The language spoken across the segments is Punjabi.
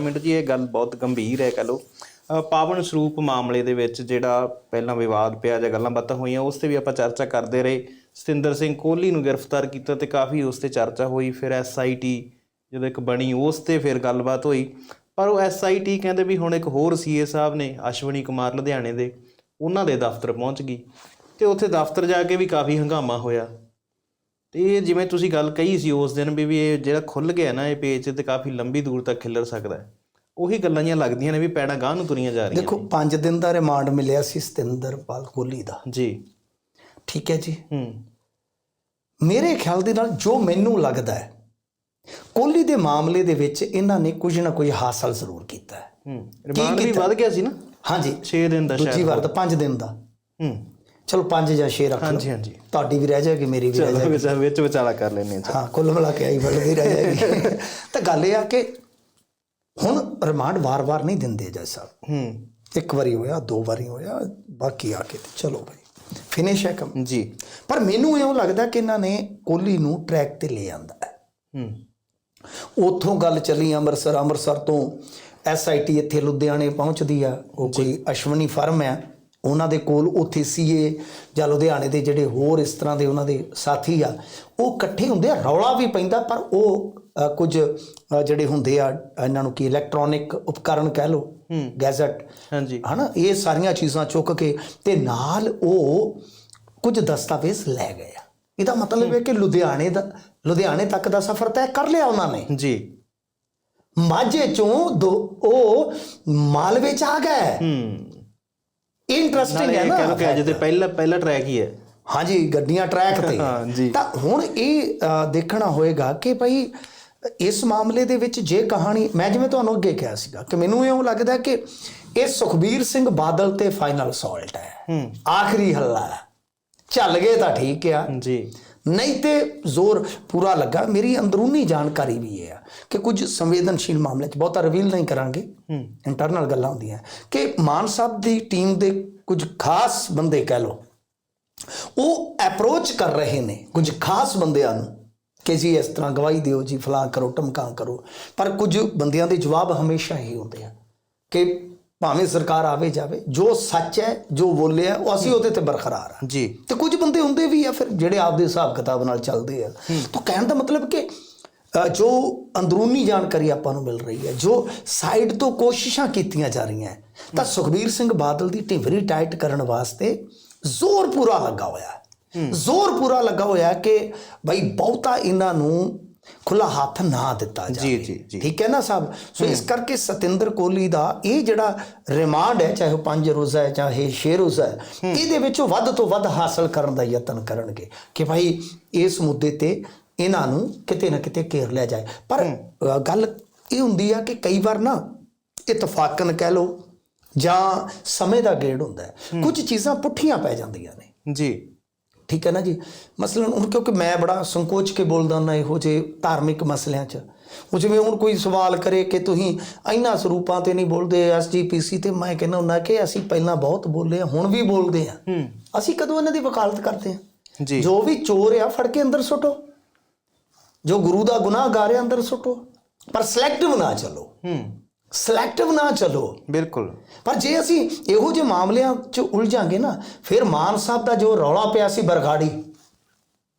ਮਿੰਟ ਜੀ, ਇਹ ਗੱਲ ਬਹੁਤ ਗੰਭੀਰ ਹੈ ਕਹ ਲੋ ਪਾਵਨ ਸਰੂਪ ਮਾਮਲੇ ਦੇ ਵਿੱਚ ਜਿਹੜਾ ਪਹਿਲਾਂ ਵਿਵਾਦ ਪਿਆ ਜਾਂ ਗੱਲਾਂ ਬਾਤਾਂ ਹੋਈਆਂ, ਉਸ ਤੇ ਵੀ ਆਪਾਂ ਚਰਚਾ ਕਰਦੇ ਰਹੇ। ਸਤਿੰਦਰ ਸਿੰਘ ਕੋਹਲੀ ਨੂੰ ਗ੍ਰਿਫਤਾਰ ਕੀਤਾ ਤੇ ਕਾਫੀ ਉਸ ਤੇ ਚਰਚਾ ਹੋਈ, ਫਿਰ ਐਸਆਈਟੀ ਜਦੋਂ ਇੱਕ ਬਣੀ, ਉਸ ਤੇ ਫਿਰ ਗੱਲਬਾਤ ਹੋਈ। ਪਰ ਉਹ ਐਸਆਈਟੀ ਕਹਿੰਦੇ ਵੀ ਹੁਣ ਇੱਕ ਹੋਰ ਸੀਏ ਸਾਹਿਬ ਨੇ, ਅਸ਼ਵਨੀ ਕੁਮਾਰ ਲੁਧਿਆਣੇ ਦੇ, ਉਹਨਾਂ ਦੇ ਦਫ਼ਤਰ ਪਹੁੰਚ ਗਈ। ਤੇ ਉੱਥੇ ਦਫ਼ਤਰ ਜਾ ਕੇ ਵੀ ਕਾਫੀ ਹੰਗਾਮਾ ਹੋਇਆ। ਤੇ ਜਿਵੇਂ ਤੁਸੀਂ ਗੱਲ ਕਹੀ ਸੀ ਉਸ ਦਿਨ ਵੀ ਵੀ ਇਹ ਜਿਹੜਾ ਖੁੱਲ ਗਿਆ ਨਾ ਇਹ ਪੇਜ ਤੇ ਕਾਫੀ ਲੰਬੀ ਦੂਰ ਤੱਕ ਖਿੱਲਰ ਸਕਦਾ ਹੈ। ਉਹੀ ਗੱਲਾਂ ਜੀਆਂ ਲੱਗਦੀਆਂ ਨੇ ਵੀ ਪੈਣਾ ਗਾਂ ਨੂੰ ਤੁਰੀਆਂ ਜਾ ਰਹੀਆਂ ਦੇਖੋ 5 ਦਿਨ ਦਾ ਰਿਮਾਂਡ ਮਿਲਿਆ ਸੀ ਸਤਿੰਦਰਪਾਲ ਕੋਹਲੀ ਦਾ। ਜੀ। ਠੀਕ ਹੈ ਜੀ। ਹੂੰ। ਮੇਰੇ ਖਿਆਲ ਦੇ ਨਾਲ ਜੋ ਮੈਨੂੰ ਲੱਗਦਾ ਹੈ ਕੋਹਲੀ ਦੇ ਮਾਮਲੇ ਦੇ ਵਿੱਚ ਇਹਨਾਂ ਨੇ ਕੁਝ ਨਾ ਕੁਝ ਹਾਸਲ ਜ਼ਰੂਰ ਕੀਤਾ ਹੈ। ਹੂੰ। ਰਿਮਾਂਡ ਵੀ ਵੱਧ ਗਿਆ ਸੀ ਨਾ? ਹਾਂਜੀ। 6 ਦਿਨ ਦਾ ਦੂਜੀ ਸ਼ਾਇਦ ਵਾਰ ਤਾਂ 5 ਦਿਨ ਦਾ। ਹੂੰ। ਚਲੋ 5 ਜਾਂ 6 ਰੱਖ ਲਓ। ਹਾਂਜੀ ਹਾਂਜੀ। ਤੁਹਾਡੀ ਵੀ ਰਹਿ ਜਾਏਗੀ ਮੇਰੀ ਵੀ ਰਹਿ ਚਲੋ ਜਾਏਗੀ। ਵਿੱਚ ਵਿੱਚ ਵਿਚਾਲਾ ਕਰ ਲੈਨੇ ਆ ਹਾਂ ਕੁੱਲ ਮਿਲਾ ਕੇ ਆਈ ਵੱਲਦੀ ਰਹਿ ਜਾਏਗੀ। ਤਾਂ ਗੱਲ ਇਹ ਆ ਕਿ ਹੁਣ ਰਿਮਾਂਡ ਵਾਰ-ਵਾਰ ਨਹੀਂ ਦਿੰਦੇ ਜੱਜ ਸਾਹਿਬ ਹੂੰ। ਇੱਕ ਵਾਰੀ ਹੋਇਆ ਦੋ ਵਾਰੀ ਹੋਇਆ ਬਾਕੀ ਆ ਕੇ ਤੇ ਚਲੋ ਭਾਈ ਫਿਨਿਸ਼ ਹੈ ਕੰਮ। ਜੀ। ਪਰ ਮੈਨੂੰ ਇਉਂ ਲੱਗਦਾ ਕਿ ਇਹਨਾਂ ਨੇ ਕੋਹਲੀ ਨੂੰ ਟਰੈਕ ਤੇ ਲੈ ਆਂਦਾ ਹੈ। ਹੂੰ। ਉੱਥੋਂ ਗੱਲ ਚੱਲੀ ਅੰਮ੍ਰਿਤਸਰ। ਅੰਮ੍ਰਿਤਸਰ ਤੋਂ ਐਸਆਈਟੀ ਇੱਥੇ ਲੁਧਿਆਣੇ ਪਹੁੰਚਦੀ ਆ। ਉਹ ਕੋਈ ਅਸ਼ਵਨੀ ਫਰਮ ਆ ਉਹਨਾਂ ਦੇ ਕੋਲ ਉੱਥੇ ਸੀਏ ਜਾਂ ਲੁਧਿਆਣੇ ਦੇ ਜਿਹੜੇ ਹੋਰ ਇਸ ਤਰ੍ਹਾਂ ਦੇ ਉਹਨਾਂ ਦੇ ਸਾਥੀ ਆ ਉਹ ਇਕੱਠੇ ਹੁੰਦੇ ਆ ਰੌਲਾ ਵੀ ਪੈਂਦਾ ਪਰ ਉਹ ਕੁਝ ਜਿਹੜੇ ਹੁੰਦੇ ਆ ਇਹਨਾਂ ਨੂੰ ਕੀ ਇਲੈਕਟ੍ਰੋਨਿਕ ਉਪਕਰਨ ਕਹਿ ਲਓ ਗੈਜ਼ਟ। ਹਾਂਜੀ। ਹਨਾ ਇਹ ਸਾਰੀਆਂ ਚੀਜ਼ਾਂ ਚੁੱਕ ਕੇ ਤੇ ਨਾਲ ਉਹ ਕੁਝ ਦਸਤਾਵੇਜ਼ ਲੈ ਗਏ ਆ। ਇਹਦਾ ਮਤਲਬ ਹੈ ਕਿ ਲੁਧਿਆਣੇ ਦਾ ਲੁਧਿਆਣੇ ਤੱਕ ਦਾ ਸਫ਼ਰ ਤੈਅ ਕਰ ਲਿਆ ਉਹਨਾਂ ਨੇ। ਜੀ। ਮਾਝੇ ਚੋਂ ਉਹ ਮਾਲਵੇ ਚ ਆ ਗਏ। ਹੂੰ। ਇੰਟਰਸਟਿੰਗ ਹੈ ਨਾ। ਕਿ ਅੱਜ ਤੇ ਪਹਿਲਾ ਪਹਿਲਾ ਟਰੈਕ ਹੀ ਹੈ। ਹਾਂਜੀ ਗੱਡੀਆਂ ਟਰੈਕ ਤੇ। ਤਾਂ ਹੁਣ ਇਹ ਦੇਖਣਾ ਹੋਏਗਾ ਕਿ ਭਾਈ ਇਸ ਮਾਮਲੇ ਦੇ ਵਿੱਚ ਜੇ ਕਹਾਣੀ ਮੈਂ ਜਿਵੇਂ ਤੁਹਾਨੂੰ ਅੱਗੇ ਕਿਹਾ ਸੀਗਾ ਕਿ ਮੈਨੂੰ ਇਉਂ ਲੱਗਦਾ ਕਿ ਇਹ ਸੁਖਬੀਰ ਸਿੰਘ ਬਾਦਲ ਤੇ ਫਾਈਨਲ ਸੌਲਟ ਹੈ। ਹੂੰ। ਆਖਰੀ ਹੱਲਾ ਹੈ। ਚੱਲ ਗਏ ਤਾਂ ਠੀਕ ਆ। ਜੀ। ਨਹੀਂ ਤੇ ਜ਼ੋਰ ਪੂਰਾ ਲੱਗਾ। ਮੇਰੀ ਅੰਦਰੂਨੀ ਜਾਣਕਾਰੀ ਵੀ ਇਹ ਆ ਕਿ ਕੁਝ ਸੰਵੇਦਨਸ਼ੀਲ ਮਾਮਲੇ 'ਚ ਬਹੁਤਾ ਰਿਵੀਲ ਨਹੀਂ ਕਰਾਂਗੇ। ਹੂੰ। ਇੰਟਰਨਲ ਗੱਲਾਂ ਹੁੰਦੀਆਂ। ਕਿ ਮਾਨ ਸਾਹਿਬ ਦੀ ਟੀਮ ਦੇ ਕੁਝ ਖਾਸ ਬੰਦੇ ਕਹਿ ਲਓ ਉਹ ਅਪਰੋਚ ਕਰ ਰਹੇ ਨੇ ਕੁਝ ਖਾਸ ਬੰਦਿਆਂ ਨੂੰ ਕਿ ਜੀ ਇਸ ਤਰ੍ਹਾਂ ਗਵਾਹੀ ਦਿਓ ਜੀ ਫਲਾਂ ਕਰੋ ਟਮਕਾਂ ਕਰੋ। ਪਰ ਕੁਝ ਬੰਦਿਆਂ ਦੇ ਜਵਾਬ ਹਮੇਸ਼ਾ ਹੀ ਹੁੰਦੇ ਆ ਕਿ ਭਾਵੇਂ ਸਰਕਾਰ ਆਵੇ ਜਾਵੇ ਜੋ ਸੱਚ ਹੈ ਜੋ ਬੋਲਿਆ ਉਹ ਅਸੀਂ ਉਹਦੇ ਤੇ ਬਰਕਰਾਰ ਆ। ਜੀ। ਤੇ ਕੁਝ ਬੰਦੇ ਹੁੰਦੇ ਵੀ ਆ ਫਿਰ ਜਿਹੜੇ ਆਪਦੇ ਹਿਸਾਬ ਕਿਤਾਬ ਨਾਲ ਚੱਲਦੇ ਆ। ਤਾਂ ਕਹਿਣ ਦਾ ਮਤਲਬ ਕਿ ਜੋ ਅੰਦਰੂਨੀ ਜਾਣਕਾਰੀ ਆਪਾਂ ਨੂੰ ਮਿਲ ਰਹੀ ਹੈ ਜੋ ਸਾਈਡ ਤੋਂ ਕੋਸ਼ਿਸ਼ਾਂ ਕੀਤੀਆਂ ਜਾ ਰਹੀਆਂ ਤਾਂ ਸੁਖਬੀਰ ਸਿੰਘ ਬਾਦਲ ਦੀ ਢਿਵਰੀ ਟਾਈਟ ਕਰਨ ਵਾਸਤੇ ਜ਼ੋਰ ਪੂਰਾ ਲੱਗਾ ਹੋਇਆ ਹੈ। ਜ਼ੋਰ ਪੂਰਾ ਲੱਗਾ ਹੋਇਆ ਕਿ ਬਈ ਬਹੁਤਾ ਇਹਨਾਂ ਨੂੰ ਖੁੱਲਾ ਹੱਥ ਨਾ ਦਿੱਤਾ ਜਾਵੇ। ਜੀ, ਜੀ। ਠੀਕ ਹੈ ਨਾ ਸਾਹਿਬ? ਸੋ ਇਸ ਕਰਕੇ ਸਤਿੰਦਰ ਕੋਹਲੀ ਦਾ ਇਹ ਜਿਹੜਾ ਰਿਮਾਂਡ ਹੈ ਚਾਹੇ ਉਹ 5 ਰੋਜ਼ਾ ਹੈ ਚਾਹੇ 6 ਰੋਜ਼ਾ ਹੈ ਇਹਦੇ ਵਿੱਚੋਂ ਵੱਧ ਤੋਂ ਵੱਧ ਹਾਸਲ ਕਰਨ ਦਾ ਯਤਨ ਕਰਨਗੇ ਕਿ ਭਾਈ ਇਸ ਮੁੱਦੇ ਤੇ ਇਹਨਾਂ ਨੂੰ ਕਿਤੇ ਨਾ ਕਿਤੇ ਘੇਰ ਲਿਆ ਜਾਏ। ਪਰ ਗੱਲ ਇਹ ਹੁੰਦੀ ਆ ਕਿ ਕਈ ਵਾਰ ਨਾ ਇਤਫਾਕਨ ਕਹਿ ਲਓ ਜਾਂ ਸਮੇਂ ਦਾ ਗੇੜ ਹੁੰਦਾ ਹੈ। ਕੁਝ ਚੀਜ਼ਾਂ ਪੁੱਠੀਆਂ ਪੈ ਜਾਂਦੀਆਂ ਨੇ। ਜੀ। ਠੀਕ ਹੈ ਨਾ ਜੀ? ਮਸਲਨ ਹੁਣ ਕਿਉਂਕਿ ਮੈਂ ਬੜਾ ਸੰਕੋਚ ਕੇ ਬੋਲਦਾ ਨਾ ਇਹੋ ਜਿਹੇ ਧਾਰਮਿਕ ਮਸਲਿਆਂ 'ਚ। ਉਹ ਜਿਵੇਂ ਹੁਣ ਕੋਈ ਸਵਾਲ ਕਰੇ ਕਿ ਤੁਸੀਂ ਇੰਨਾ ਸਰੂਪਾਂ ਤੇ ਨਹੀਂ ਬੋਲਦੇ ਐਸਜੀਪੀਸੀ ਤੇ ਮੈਂ ਕਹਿੰਦਾ ਹੁੰਦਾ ਕਿ ਅਸੀਂ ਪਹਿਲਾਂ ਬਹੁਤ ਬੋਲੇ ਹੁਣ ਵੀ ਬੋਲਦੇ ਹੂੰ। ਅਸੀਂ ਕਦੋਂ ਇਹਨਾਂ ਦੀ ਵਕਾਲਤ ਕਰਦੇ ਜੀ। ਜੋ ਵੀ ਚੋਰ ਆ ਫੜ ਕੇ ਅੰਦਰ ਸੁੱਟੋ। ਜੋ ਗੁਰੂ ਦਾ ਗੁਨਾਹ ਗਾਰੇ ਅੰਦਰ ਸੁੱਟੋ। ਪਰ ਸਿਲੈਕਟਿਵ ਨਾ ਚੱਲੋ। ਹੂੰ। ਸਿਲੈਕਟਿਵ ਨਾ ਚੱਲੋ। ਬਿਲਕੁਲ। ਪਰ ਜੇ ਅਸੀਂ ਇਹੋ ਜਿਹੇ ਮਾਮਲਿਆਂ 'ਚ ਉਲਝਾਂਗੇ ਨਾ ਫਿਰ ਮਾਨ ਸਾਹਿਬ ਦਾ ਜੋ ਰੌਲਾ ਪਿਆ ਸੀ ਬਰਗਾੜੀ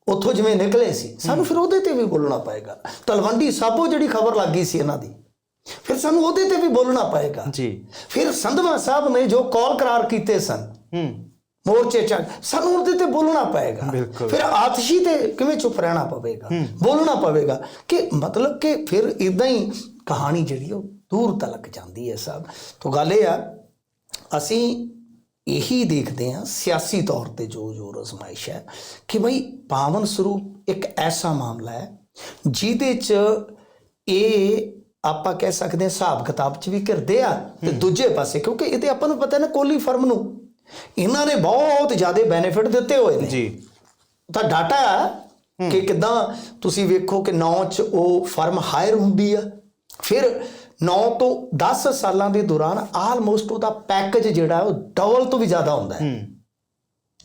ਉੱਥੋਂ ਜਿਵੇਂ ਨਿਕਲੇ ਸੀ ਸਾਨੂੰ ਫਿਰ ਉਹਦੇ ਤੇ ਵੀ ਬੋਲਣਾ ਪਏਗਾ। ਤਲਵੰਡੀ ਸਾਬੋ ਜਿਹੜੀ ਖਬਰ ਲੱਗੀ ਸੀ ਇਹਨਾਂ ਦੀ ਫਿਰ ਸਾਨੂੰ ਉਹਦੇ ਤੇ ਵੀ ਬੋਲਣਾ ਪਏਗਾ। ਜੀ। ਫਿਰ ਸੰਧਵਾ ਸਾਹਿਬ ਨੇ ਜੋ ਕਾਲ ਕਰਾਰ ਕੀਤੇ ਸਨ ਹੂੰ। ਮੋਰਚੇ ਚ ਸਾਨੂੰ ਉਹਦੇ ਤੇ ਬੋਲਣਾ ਪਏਗਾ। ਫਿਰ ਆਤਸ਼ੀ ਤੇ ਕਿਵੇਂ ਚੁੱਪ ਰਹਿਣਾ ਪਵੇਗਾ? ਬੋਲਣਾ ਪਵੇਗਾ ਕਿ ਮਤਲਬ ਕਿ ਫਿਰ ਇਦਾਂ ਹੀ ਕਹਾਣੀ ਜਿਹੜੀ ਉਹ ਦੂਰ ਤੱਕ ਜਾਂਦੀ ਹੈ ਸਭ। ਤੋਂ ਗੱਲ ਇਹ ਆ ਅਸੀਂ ਇਹੀ ਦੇਖਦੇ ਹਾਂ ਸਿਆਸੀ ਤੌਰ ਤੇ ਜੋ ਜੋ ਰਜ਼ਮਾਇਸ਼ ਹੈ ਕਿ ਭਈ ਪਾਵਨ ਸਰੂਪ ਇੱਕ ਐਸਾ ਮਾਮਲਾ ਹੈ ਜਿਹਦੇ ਚ ਇਹ ਆਪਾਂ ਕਹਿ ਸਕਦੇ ਹਾਂ ਹਿਸਾਬ ਕਿਤਾਬ ਚ ਵੀ ਘਿਰਦੇ ਆ ਤੇ ਦੂਜੇ ਪਾਸੇ ਕਿਉਂਕਿ ਇਹਦੇ ਆਪਾਂ ਨੂੰ ਪਤਾ ਹੈ ਨਾ ਕੋਲੀ ਫਰਮ ਨੂੰ ਇਹਨਾਂ ਨੇ ਬਹੁਤ ਜ਼ਿਆਦਾ ਬੈਨੀਫਿਟ ਦਿੱਤੇ ਹੋਏ ਨੇ। ਜੀ। ਤਾਂ ਡਾਟਾ ਕਿ ਕਿਦਾਂ ਤੁਸੀਂ ਵੇਖੋ ਕਿ 9 ਚ ਉਹ ਫਰਮ ਹਾਇਰ ਹੁੰਦੀ ਆ। ਫਿਰ 9 ਤੋਂ 10 ਸਾਲਾਂ ਦੇ ਦੌਰਾਨ ਆਲਮੋਸਟ ਉਹਦਾ ਪੈਕੇਜ ਜਿਹੜਾ ਉਹ ਡਬਲ ਤੋਂ ਵੀ ਜ਼ਿਆਦਾ ਹੁੰਦਾ ਹੈ।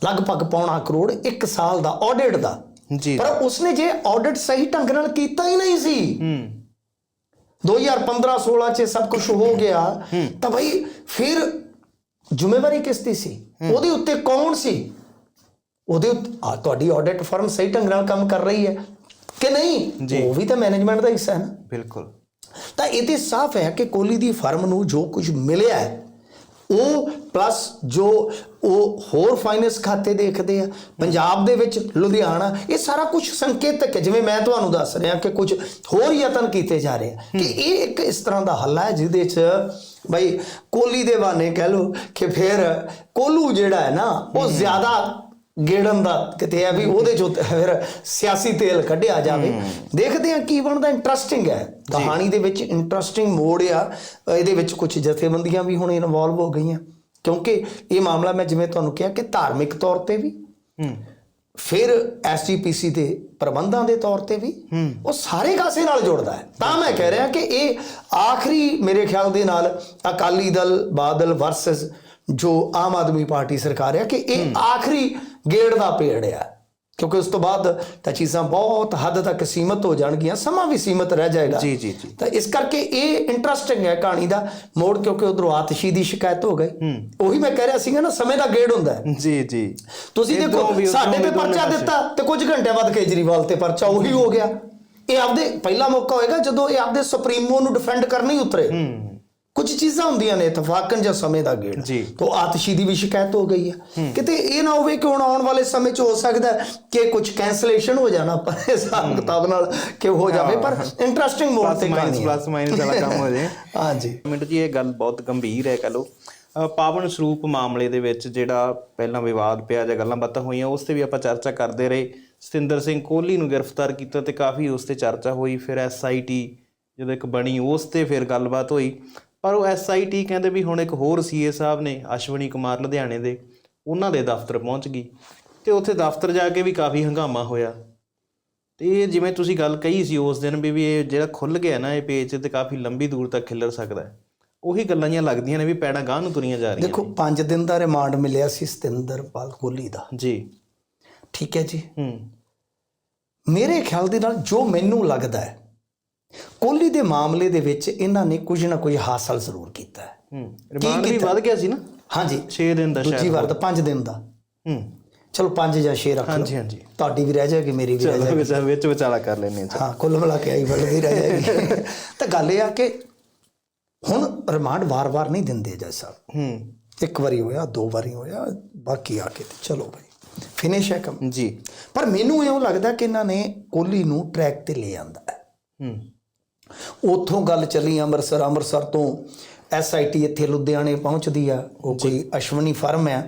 ਲਗਭਗ ਪੌਣਾ ਕਰੋੜ ਇੱਕ ਸਾਲ ਦਾ ਆਡਿਟ ਦਾ। ਜੀ। ਪਰ ਉਸਨੇ ਜੇ ਆਡਿਟ ਸਹੀ ਢੰਗ ਨਾਲ ਕੀਤਾ ਹੀ ਨਹੀਂ ਸੀ। ਹੂੰ। 2015 16 ਚ ਸਭ ਕੁਝ ਹੋ ਗਿਆ। ਤਾਂ ਭਾਈ ਫਿਰ ਜ਼ਿੰਮੇਵਾਰੀ ਕਿਸ ਦੀ ਸੀ? ਉਹਦੇ ਉੱਤੇ ਕੌਣ ਸੀ? ਉਹਦੇ ਤੁਹਾਡੀ ਆਡਿਟ ਫਰਮ ਸਹੀ ਢੰਗ ਨਾਲ ਕੰਮ ਕਰ ਰਹੀ ਹੈ ਕਿ ਨਹੀਂ? ਉਹ ਵੀ ਤਾਂ ਮੈਨੇਜਮੈਂਟ ਦਾ ਹਿੱਸਾ ਹੈ ਨਾ। ਬਿਲਕੁਲ। ਤਾਂ ਇਹ ਤੇ ਸਾਫ਼ ਹੈ ਕਿ ਕੋਹਲੀ ਦੀ ਫਰਮ ਨੂੰ ਜੋ ਕੁਝ ਮਿਲਿਆ ਹੈ ਉਹ ਪਲੱਸ ਜੋ ਉਹ ਹੋਰ ਫਾਈਨੈਂਸ ਖਾਤੇ ਦੇਖਦੇ ਆ ਪੰਜਾਬ ਦੇ ਵਿੱਚ ਲੁਧਿਆਣਾ ਇਹ ਸਾਰਾ ਕੁਝ ਸੰਕੇਤਕ ਹੈ। ਜਿਵੇਂ ਮੈਂ ਤੁਹਾਨੂੰ ਦੱਸ ਰਿਹਾ ਕਿ ਕੁਝ ਹੋਰ ਯਤਨ ਕੀਤੇ ਜਾ ਰਹੇ ਆ ਕਿ ਇਹ ਇੱਕ ਇਸ ਤਰ੍ਹਾਂ ਦਾ ਹੱਲ ਹੈ ਜਿਹਦੇ 'ਚ ਬਈ ਕੋਹਲੀ ਦੇ ਬਾਨੇ ਕਹਿ ਲੋ ਕਿ ਫਿਰ ਕੋਲੂ ਜਿਹੜਾ ਹੈ ਨਾ ਉਹ ਜ਼ਿਆਦਾ ਗੇੜਨ ਦਾ ਕਿਤੇ ਹੈ ਵੀ ਉਹਦੇ ਚੋਂ ਫਿਰ ਸਿਆਸੀ ਤੇਲ ਕੱਢਿਆ ਜਾਵੇ। ਦੇਖਦੇ ਹਾਂ ਕੀ ਬਣਦਾ ਇੰਟਰਸਟਿੰਗ ਹੈ। ਕਹਾਣੀ ਦੇ ਵਿੱਚ ਇੰਟਰਸਟਿੰਗ ਮੋੜ ਆ। ਇਹਦੇ ਵਿੱਚ ਕੁਝ ਜਥੇਬੰਦੀਆਂ ਵੀ ਹੁਣ ਇਨਵੋਲਵ ਹੋ ਗਈਆਂ। ਕਿਉਂਕਿ ਇਹ ਮਾਮਲਾ ਮੈਂ ਜਿਵੇਂ ਤੁਹਾਨੂੰ ਕਿਹਾ ਕਿ ਧਾਰਮਿਕ ਤੌਰ ਤੇ ਵੀ ਹੂੰ। ਫਿਰ ਐਸਜੀਪੀਸੀ ਦੇ ਪ੍ਰਬੰਧਾਂ ਦੇ ਤੌਰ ਤੇ ਵੀ ਉਹ ਸਾਰੇ ਕਾਸੇ ਨਾਲ ਜੁੜਦਾ ਹੈ। ਤਾਂ ਮੈਂ ਕਹਿ ਰਿਹਾ ਕਿ ਇਹ ਆਖਰੀ ਮੇਰੇ ਖਿਆਲ ਦੇ ਨਾਲ ਅਕਾਲੀ ਦਲ ਬਾਦਲ ਵਰਸਸ ਜੋ ਆਮ ਆਦਮੀ ਪਾਰਟੀ ਸਰਕਾਰ ਹੈ ਕਿ ਇਹ ਆਖਰੀ ਗੇੜ ਦਾ ਪੇੜ ਆ। ਕਿਉਂਕਿ ਉਸ ਤੋਂ ਬਾਅਦ ਤਾਂ ਚੀਜ਼ਾਂ ਬਹੁਤ ਹੱਦ ਤੱਕ ਸੀਮਤ ਹੋ ਜਾਣਗੀਆਂ ਸਮਾਂ ਵੀ ਸੀਮਤ ਰਹਿ ਜਾਏਗਾ। ਜੀ ਜੀ ਜੀ। ਤਾਂ ਇਸ ਕਰਕੇ ਇਹ ਇੰਟਰਸਟਿੰਗ ਹੈ ਕਹਾਣੀ ਦਾ। ਮੋੜ ਕਿਉਂਕਿ ਉਧਰੋਂ ਆਤਸ਼ੀ ਦੀ ਸ਼ਿਕਾਇਤ ਹੋ ਗਈ। ਉਹੀ ਮੈਂ ਕਹਿ ਰਿਹਾ ਸੀਗਾ ਨਾ ਸਮੇਂ ਦਾ ਗੇੜ ਹੁੰਦਾ ਜੀ ਜੀ। ਤੁਸੀਂ ਦੇਖੋ ਸਾਡੇ ਤੇ ਪਰਚਾ। ਦਿੱਤਾ ਤੇ ਕੁਝ ਘੰਟੇ ਬਾਅਦ ਕੇਜਰੀਵਾਲ ਤੇ ਪਰਚਾ ਉਹੀ ਹੋ ਗਿਆ। ਇਹ ਆਪਦੇ ਪਹਿਲਾ ਮੌਕਾ ਹੋਏਗਾ ਜਦੋਂ ਇਹ ਆਪਦੇ ਸੁਪਰੀਮੋ ਨੂੰ ਡਿਫੈਂਡ ਕਰਨ ਹੀ ਉਤਰੇ। ਕੁਝ ਚੀਜ਼ਾਂ ਹੁੰਦੀਆਂ ਨੇ ਇਤਫਾਕਨ ਜਾਂ ਸਮੇਂ ਦਾ ਗੇੜ। ਜੀ। ਤੋਂ ਆਤਸ਼ੀ ਦੀ ਵੀ ਸ਼ਿਕਾਇਤ ਹੋ ਗਈ ਹੈ। ਕਿਤੇ ਇਹ ਨਾ ਹੋਵੇ ਕਿ ਹੁਣ ਆਉਣ ਵਾਲੇ ਸਮੇਂ 'ਚ ਹੋ ਸਕਦਾ ਹੈ ਕਿ ਕੁਝ ਕੈਂਸਲੇਸ਼ਨ ਹੋ ਜਾਣਾ ਪਰ ਹਿਸਾਬ ਕਿਤਾਬ ਨਾਲ ਕਿ ਹੋ ਜਾਵੇ ਪਰ ਇੰਟਰਸਟਿੰਗ ਮੋਡ ਤੇ ਕਹਾਣੀ ਪਲੱਸ ਮਾਈਨਸ ਵਾਲਾ ਕੰਮ ਹੋ ਜੇ ਹਾਂਜੀ। ਮਿੰਟ ਜੀ ਇਹ ਗੱਲ ਬਹੁਤ ਗੰਭੀਰ ਹੈ ਕਹ ਲੋ ਪਾਵਨ ਸਰੂਪ ਮਾਮਲੇ ਦੇ ਵਿੱਚ ਜਿਹੜਾ ਪਹਿਲਾਂ ਵਿਵਾਦ ਪਿਆ ਜਾਂ ਗੱਲਾਂ ਬਾਤਾਂ ਹੋਈਆਂ ਉਸ ਤੇ ਵੀ ਆਪਾਂ ਚਰਚਾ ਕਰਦੇ ਰਹੇ। ਸਤਿੰਦਰ ਸਿੰਘ ਕੋਹਲੀ ਨੂੰ ਗ੍ਰਿਫਤਾਰ ਕੀਤਾ ਤੇ ਕਾਫੀ ਉਸ ਤੇ ਚਰਚਾ ਹੋਈ। ਫਿਰ ਐਸਆਈਟੀ ਜਦੋਂ ਇੱਕ ਬਣੀ ਉਸ ਤੇ ਫਿਰ ਗੱਲਬਾਤ ਹੋਈ। ਪਰ ਉਹ ਐਸਆਈਟੀ ਕਹਿੰਦੇ ਵੀ ਹੁਣ ਇੱਕ ਹੋਰ ਸੀਏ ਸਾਹਿਬ ਨੇ ਅਸ਼ਵਨੀ ਕੁਮਾਰ ਲੁਧਿਆਣੇ ਦੇ ਉਹਨਾਂ ਦੇ ਦਫ਼ਤਰ ਪਹੁੰਚ ਗਈ ਤੇ ਉੱਥੇ ਦਫ਼ਤਰ ਜਾ ਕੇ ਵੀ ਕਾਫੀ ਹੰਗਾਮਾ ਹੋਇਆ। ਤੇ ਇਹ ਜਿਵੇਂ ਤੁਸੀਂ ਗੱਲ ਕਹੀ ਸੀ ਉਸ ਦਿਨ ਵੀ ਵੀ ਇਹ ਜਿਹੜਾ ਖੁੱਲ ਗਿਆ ਨਾ ਇਹ ਪੇਜ ਤੇ ਕਾਫੀ ਲੰਬੀ ਦੂਰ ਤੱਕ ਖਿੱਲਰ ਸਕਦਾ ਹੈ। ਉਹੀ ਗੱਲਾਂ ਜੀਆਂ ਲੱਗਦੀਆਂ ਨੇ ਵੀ ਪੈੜਾਂ ਗਾਂ ਨੂੰ ਤੁਰੀਆਂ ਜਾ ਰਹੀਆਂ ਦੇਖੋ 5 ਦਿਨ ਦਾ ਰਿਮਾਂਡ ਮਿਲਿਆ ਸੀ ਸਤਿੰਦਰਪਾਲ ਕੋਹਲੀ ਦਾ। ਜੀ। ਠੀਕ ਹੈ ਜੀ। ਹੂੰ। ਮੇਰੇ ਖਿਆਲ ਦੇ ਨਾਲ ਜੋ ਮੈਨੂੰ ਲੱਗਦਾ ਹੈ ਕੋਹਲੀ ਦੇ ਮਾਮਲੇ ਦੇ ਵਿੱਚ ਇਹਨਾਂ ਨੇ ਕੁਝ ਨਾ ਕੁਝ ਹਾਸਲ ਜ਼ਰੂਰ ਕੀਤਾ। ਹੈ ਰਿਮਾਂਡ ਵੀ ਵੱਧ ਗਿਆ ਸੀ ਨਾ? ਹਾਂਜੀ। 6 ਦਿਨ ਦਾ ਦੂਜੀ ਸ਼ਾਇਦ ਵਾਰ ਤਾਂ 5 ਦਿਨ ਦਾ। ਹੂੰ। ਚਲੋ 5 ਜਾਂ 6 ਰੱਖ ਲਓ। ਹਾਂਜੀ ਹਾਂਜੀ। ਤੁਹਾਡੀ ਵੀ ਰਹਿ ਜਾਏਗੀ ਮੇਰੀ ਵੀ ਰਹਿ ਚਲੋ ਜਾਏਗੀ। ਵਿੱਚ ਵਿੱਚ ਵਿਚਾਲਾ ਕਰ ਲੈਨੇ ਆ ਹਾਂ ਕੁੱਲ ਮਿਲਾ ਕੇ ਆਈ ਵੱਲਦੀ ਰਹਿ ਜਾਏਗੀ। ਤਾਂ ਗੱਲ ਇਹ ਆ ਕਿ ਹੁਣ ਰਿਮਾਂਡ ਵਾਰ-ਵਾਰ ਨਹੀਂ ਦਿੰਦੇ ਜੱਜ ਸਾਹਿਬ ਹੂੰ। ਇੱਕ ਵਾਰੀ ਹੋਇਆ ਦੋ ਵਾਰੀ ਹੋਇਆ ਬਾਕੀ ਆ ਕੇ ਤੇ ਚਲੋ ਭਾਈ ਫਿਨਿਸ਼ ਹੈ ਕੰਮ। ਜੀ। ਪਰ ਮੈਨੂੰ ਇਉਂ ਲੱਗਦਾ ਕਿ ਇਹਨਾਂ ਨੇ ਕੋਹਲੀ ਨੂੰ ਟਰੈਕ ਤੇ ਲੈ ਆਂਦਾ ਹੈ। ਹੂੰ। ਉੱਥੋਂ ਗੱਲ ਚੱਲੀ ਅੰਮ੍ਰਿਤਸਰ ਅੰਮ੍ਰਿਤਸਰ ਤੋਂ ਐਸਆਈਟੀ ਇੱਥੇ ਲੁਧਿਆਣੇ ਪਹੁੰਚਦੀ ਆ। ਉਹ ਕੋਈ ਅਸ਼ਵਨੀ ਫਰਮ ਆ